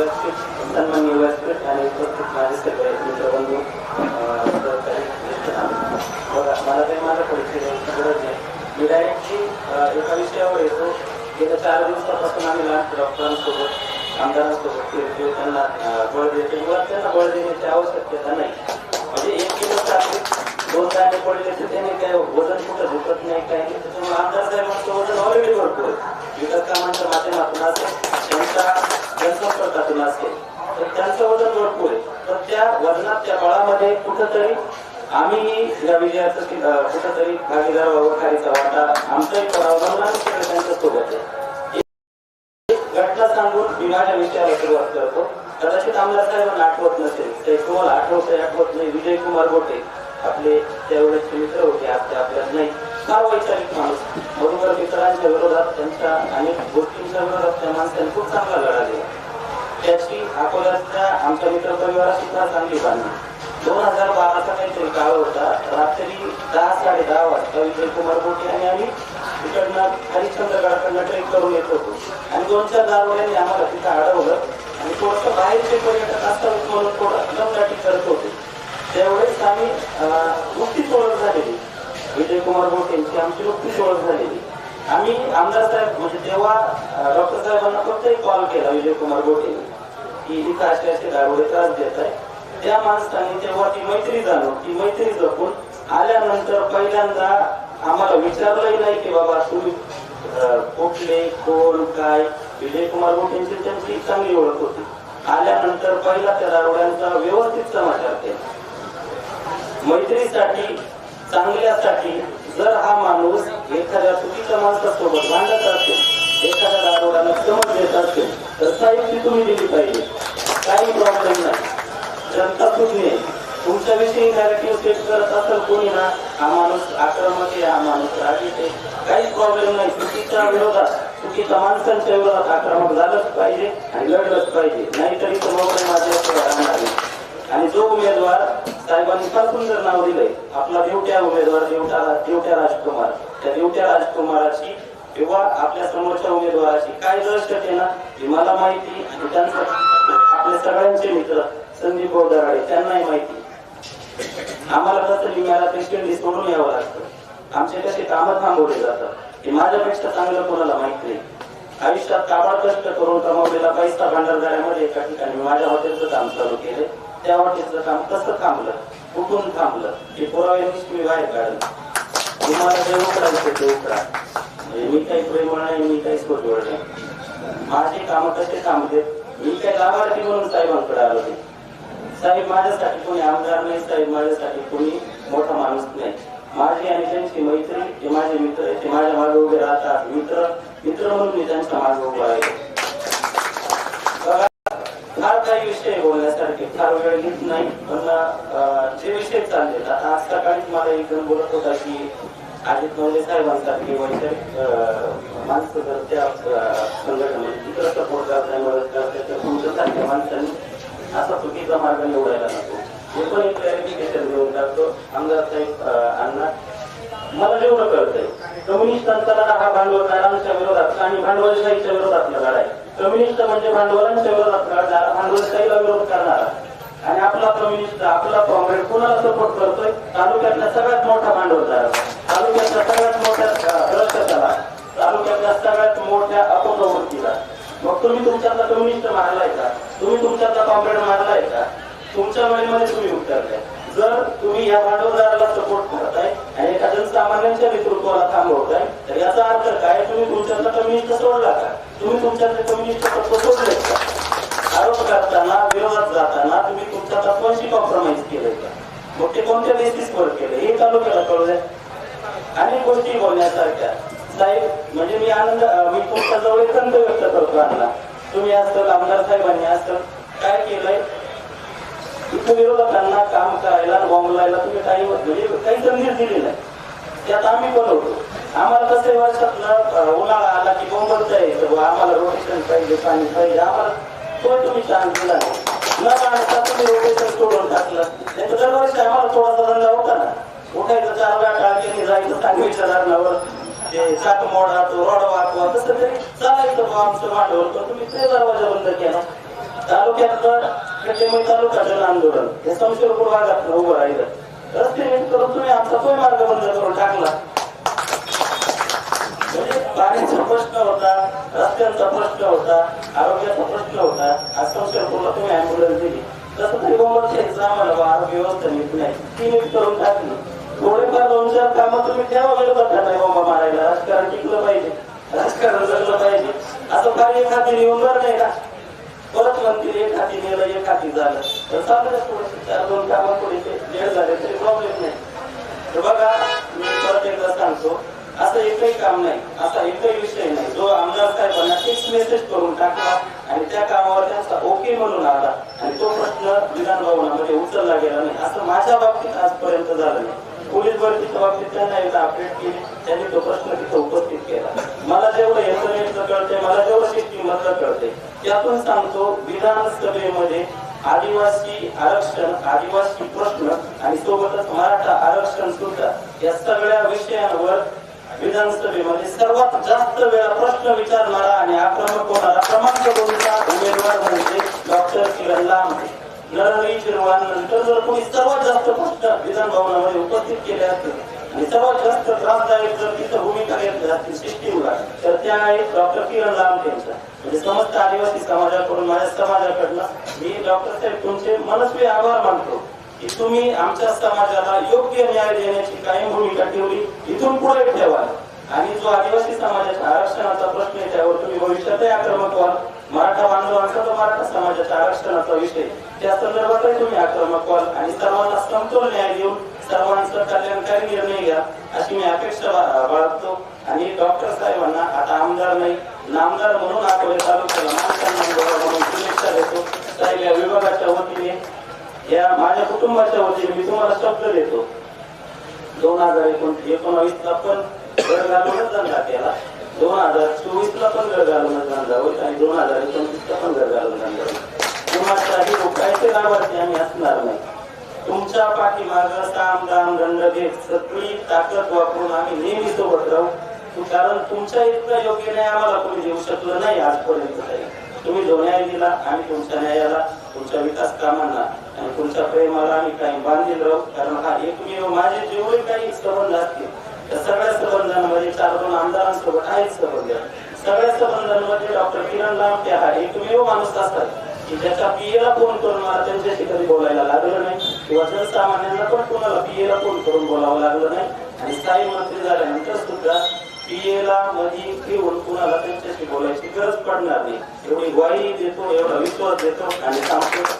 व्यासपीठ सन्माननीय व्यासपीठ आणि उपस्थित माझे सगळे मित्रबंधू बघा मला काही माझा परिचय द्यायची गरज नाही. मी डायरेक्टली एका विषयावर येतो. गेल्या चार दिवसापासून आम्ही लहान डॉक्टरांसोबत आमदारांसोबत फिरतो. त्यांना बळ देतो. मुळात त्यांना बळ देण्याची आवश्यकता नाही. म्हणजे एक किलो चालू दोन दाणे पडले तर त्याने काय वजन कुठं दुखत नाही काही नाही. त्याच्यामुळे आमदार साहेबांचं वजन ऑलरेडी भरपूर विकास कामांच्या माध्यमातून असेल त्यांच्या जनसंपर्कातून असेल तर त्यांचं वजन भरपूर आहे. तर त्या वजनात त्या बळामध्ये कुठंतरी आम्ही या विजयाचं कुठंतरी भागीदार व्हावं खारीचा वाटा आमचाही करावा म्हणून त्यांच्यासोबत आहे. घटना सांगून मी माझ्या विषयाला सुरुवात करतो. कदाचित आमदार साहेबांना आठवत नसेल. ते तुम्हाला आठवत आठवत नाही. विजय कुमार गोटे आपले त्यावेळेसचे मित्र होते आज ते आपल्यात नाही. फार वैचारिक माणूस. बरोबर मित्रांच्या विरोधात त्यांच्या अनेक गोष्टींच्या विरोधात त्या माणसाने खूप चांगला लढा दिला. परिवाराच्या आमच्या मित्र परिवारात सुद्धा चांगली बांधली. दोन हजार बाराचा काहीतरी काळ होता. रात्री दहा साडे दहा वाजता विजय कुमार बोटे आणि आम्ही तिकडनं हरिश्चंद्रगडाकडनं ट्रेक करून येत होतो. आणि दोन चार दारोड्यांनी आम्हाला तिथं अडवलं आणि थोडंसं बाहेरचे पर्यटक असतात म्हणून थोडं दमदाटी करत होते. त्यावेळेस आम्ही नुकतीच ओळख झालेली. विजय कुमार गोटेंची आमची नुकतीच ओळख झालेली. आम्ही आमदार साहेब म्हणजे तेव्हा डॉक्टर साहेबांना फक्त एक कॉल केला विजय कुमार गोटेने की इथं असे असे दारोडे त्रास देत आहे त्या माणसाने तेव्हा ती मैत्री जाणून ती मैत्री जपून आल्यानंतर पहिल्यांदा आम्हाला विचारलंही नाही की बाबा तुम्ही कुठले कोण काय? विजय कुमार गोटेंची त्यांची चांगली ओळख होती. आल्यानंतर पहिला त्या दारोड्यांचा व्यवस्थित समाचार केला. मैत्रीसाठी चांगल्यासाठी जर हा माणूस एखाद्या चुकीच्या माणसासोबत भांडत असेल एखाद्या दारोड्याला समज देत असेल तर साहित्य तुम्ही दिली पाहिजे. काही प्रॉब्लेम नाही. जनता सुज्ञ तुमच्याविषयी नॅरेटिव्ह सेट करत असेल कोणी ना हा माणूस आक्रमक आहे हा माणूस रागीट आहे. काहीच प्रॉब्लेम नाही. चुकीच्या विरोधात चुकीच्या माणसांच्या विरोधात आक्रमक झालंच पाहिजे आणि लढलंच पाहिजे. नाहीतरी तरी मोबाईल माझ्याशिवाय राहणार आणि जो उमेदवार साहेबांनी फार सुंदर नाव दिलंय आपला देवट्या उमेदवार देवट्या देवट्या राजकुमार. त्या देवट्या राजकुमाराची किंवा आपल्या समोरच्या उमेदवाराची काय रस आहे ना मला माहिती आणि त्यांचं आपले सगळ्यांचे मित्र संदीप बोधाराडे त्यांनाही माहिती. आम्हाला कसं लिंगाला पेशंट सोडून यावं लागतं. आमचे कसे कामं थांबवले जातात हे माझ्यापेक्षा चांगलं कोणाला माहीत नाही. आयुष्यात काबाड कष्ट करून कमावलेला पैसा भांडारदाऱ्यामध्ये एका ठिकाणी माझ्या हॉटेलचं काम चालू केलं. त्या हॉटेलचं काम कसं थांबलं कुठून थांबलं हे पुराव्यांनीच मी बाहेर काढलं. तुम्हाला जे उकडायचं ते उकडा म्हणजे मी काही प्रेमळ नाही मी काही सोडवळ नाही. माझे काम करते काम देत मी काय लाभार्थी म्हणून साहेबांकडे आलो ते साहेब माझ्यासाठी कोणी आमदार नाही साहेब माझ्यासाठी कोणी मोठा माणूस नाही. माझी आणि त्यांची मैत्री ते माझे मित्र ते माझ्या मागे उभे राहतात. मित्र मित्र म्हणून मी त्यांच्या मागे उभा आहे. फार काही विषय बोलण्यासारखे फार वेळ घेत नाही पण जे विषय चालले आता आज सकाळीच मला एक जण बोलत होता की अजित नवले साहेबांसारखे वैचारिक अं, माणसं जर त्या अं, संघटनेत सपोर्ट करताय मदत करताय तर तुमच्यासारख्या माणसांनी असा चुकीचा मार्ग निवडायला नको. हे पण एक क्लॅरिफिकेशन घेऊन टाकतो. आमदार साहेब अण्णा मला जेवढं कळतंय. कम्युनिस्टांचा लढा हा भांडवलदारांच्या विरोधात आणि भांडवलशाहीच्या विरोधात लढा आहे. कम्युनिस्ट म्हणजे भांडवलांच्या विरोधात लढणारा भांडवलशाहीला विरोध करणारा. आणि आपला कम्युनिस्ट आपला काँग्रेस कोणाला सपोर्ट करतोय? तालुक्यातला सगळ्यात मोठा भांडवलदार. तालुक्यातला सगळ्यात मोठ्या अं, भ्रष्टाचारा. तालुक्यातल्या सगळ्यात मोठ्या अपप्रवृत्तीला. मग तुम्ही तुमच्यातला कम्युनिस्ट मारलाय का? तुम्ही तुमच्यातला कॉम्रेड मारलाय का? तुमच्या वेळेमध्ये तुम्ही उतरलाय. जर तुम्ही या भांडवलदाराला सपोर्ट करताय आणि एखाद्या सामान्यांच्या नेतृत्वाला थांबवताय तर याचा अर्थ काय? तुम्ही तुमच्यातला कम्युनिस्ट सोडला का? तुम्ही तुमच्यातले कम्युनिस्ट तत्व सोडलेत का? आरोप करताना मग ते कोणत्या बेसिसवर केलं हे तालुक्याला कळू द्या अनेक गोष्टी बोलण्यासारख्या साहेब म्हणजे मी आनंद मी तुमच्या जवळ एक खंत व्यक्त करतो आणला तुम्ही असतं आमदार साहेबांनी असतं काय केलंय इथं विरोधकांना काम करायला बॉम्ब लायला तुम्ही काही म्हणजे काही संधी दिली नाही त्यात आम्ही पण होतो आम्हाला कसं वर्षातलं उन्हाळा आला की बोंबलता यायचं आम्हाला रोटेशन पाहिजे पाणी पाहिजे आम्हाला तो तुम्ही छान दिला नाही न पाहता तुम्ही रोटेशन सोडून टाकलं त्यांचं दरवर्षी आम्हाला थोडासा धंदा होता ना उठायचं चार वेळा टाळकेने जायचं सांगवीच्या धरणावर ते सात मोडा तो रोड वाकवा तसं तरी चालायचं बुवा आमचं भांडवल पण तुम्ही ते दरवाजा बंद केला. तालुक्यातलं कटेमय तालुका जन आंदोलन हे संशयपूर भागात उभं राहिलं. रस्ते नीट करून तुम्ही आमचा तो मार्ग बंद करून टाकला. म्हणजे पाण्याचा प्रश्न होता रस्त्यांचा प्रश्न होता आरोग्याचा प्रश्न होता आज संशयपूरला तुम्ही अँब्युलन्स दिली. तसं तरी बोंबलच्या आम्हाला आरोग्य व्यवस्था नीट नाही. ती नीट करून टाकली. थोडेफार दोन चार कामं तुम्ही त्या वगैरे बघा नाही बाबा मारायला. राजकारण टिकलं पाहिजे. राजकारण जगलं पाहिजे. असं काय एक हाती निघून बरं नाही ना? परत म्हणतील एक हाती नेलं एक हाती झालं. तर चालू थोडस चार दोन कामं थोडेसे लेट झाले तरी प्रॉब्लेम नाही. तर बघा मी परत एकदा सांगतो असं एकही काम नाही असा एकही विषय नाही. जो आमदार साहेबांना फिक्स मेसेज करून टाकला आणि त्या कामावर त्यांचा ओके म्हणून आला आणि तो प्रश्न विधान भवनामध्ये उचलला गेला नाही. असं माझ्या बाबतीत आजपर्यंत झालं नाही. पोलीस भरतीच्या बाबतीत त्यांना एकदा अपडेट केली. त्यांनी तो प्रश्न तिथं उपस्थित केला. मला जेवढं यंत्रणेचं कळते मला जेवढं सिस्टीम मधलं कळते त्यातून सांगतो विधानसभेमध्ये आदिवासी आरक्षण आदिवासी प्रश्न आणि सोबतच मराठा आरक्षण सुद्धा या सगळ्या विषयांवर विधानसभेमध्ये सर्वात जास्त वेळा प्रश्न विचारणारा आणि आक्रमक होणारा क्रमांक दोनचा उमेदवार म्हणजे डॉक्टर किरण लांबे नरहरी शिरवाणनंतर जर कोणी सर्वात जास्त प्रश्न विधान भवनामध्ये उपस्थित केले असतील आणि सर्वात जास्त त्रासदायक जर तिथं भूमिका घेतल्या असतील सिस्टीमला तर त्या आहेत डॉक्टर किरण लांब यांच्या म्हणजे समस्त आदिवासी समाजाकडून माझ्या समाजाकडनं मी डॉक्टर साहेब तुमचे मनस्वी आभार मानतो की तुम्ही आमच्या समाजाला योग्य न्याय देण्याची कायम भूमिका ठेवली. इथून पुढे ठेवा आणि जो आदिवासी समाजाच्या आरक्षणाचा प्रश्न आहे त्यावर तुम्ही भविष्यातही आक्रमक व्हाल. मराठा बांधवांचा जो मराठा समाजाच्या आरक्षणाचा विषय. त्या संदर्भातही तुम्ही आक्रमक व्हाल आणि सर्वांना समतोल न्याय देऊन सर्वांचं कल्याणकारी निर्णय घ्या अशी मी अपेक्षा बाळगतो. आणि डॉक्टर साहेबांना आता आमदार नाही नामदार म्हणून आठवले तालुक्याला म्हणून शुभेच्छा देतो. साहेब या विभागाच्या वतीने या माझ्या कुटुंबाच्या वतीने मी तुम्हाला शब्द देतो. दोन हजार एकोण एकोणावीस ला पण घर घालूनच धंदा केला. दोन हजार चोवीस ला पण घर घालून धंदा आणि दोन हजार एकोणतीस ला पण घर घालून जाऊ होईल. लाभार्थी आम्ही असणार नाही. तुमच्या पाठीमाग काम दाम दंड घेत सगळी ताकद वापरून आम्ही नेहमी सोबत राहू. कारण तुमच्या इतकं योग्य न्याय आम्हाला कोणी देऊ शकलं नाही आजपर्यंत काही तुम्ही जो न्याय दिला आम्ही तुमच्या न्यायाला तुमच्या विकास कामांना आणि तुमच्या प्रेमाला आम्ही काही बांधील राहू. कारण हा एकमेव माझे जेवढे काही संबंध असतील त्या सगळ्या संबंधांमध्ये चार दोन आमदारांसोबत आहेत संबंध. सगळ्या संबंधांमध्ये डॉक्टर किरण लांबटे हा एकमेव माणूस असतात. की ज्याच्या पीएला फोन करून मला त्यांच्याशी कधी बोलायला लागलं नाही किंवा जनसामान्यांना पण कोणाला पीएला फोन करून बोलावं लागलं नाही आणि स्थायी मंत्री झाल्यानंतर सुद्धा पीएला मध्ये घेऊन कुणाला त्यांच्याशी बोलायची गरज पडणार नाही. एवढी ग्वाही देतो एवढा विश्वास देतो आणि सांगतो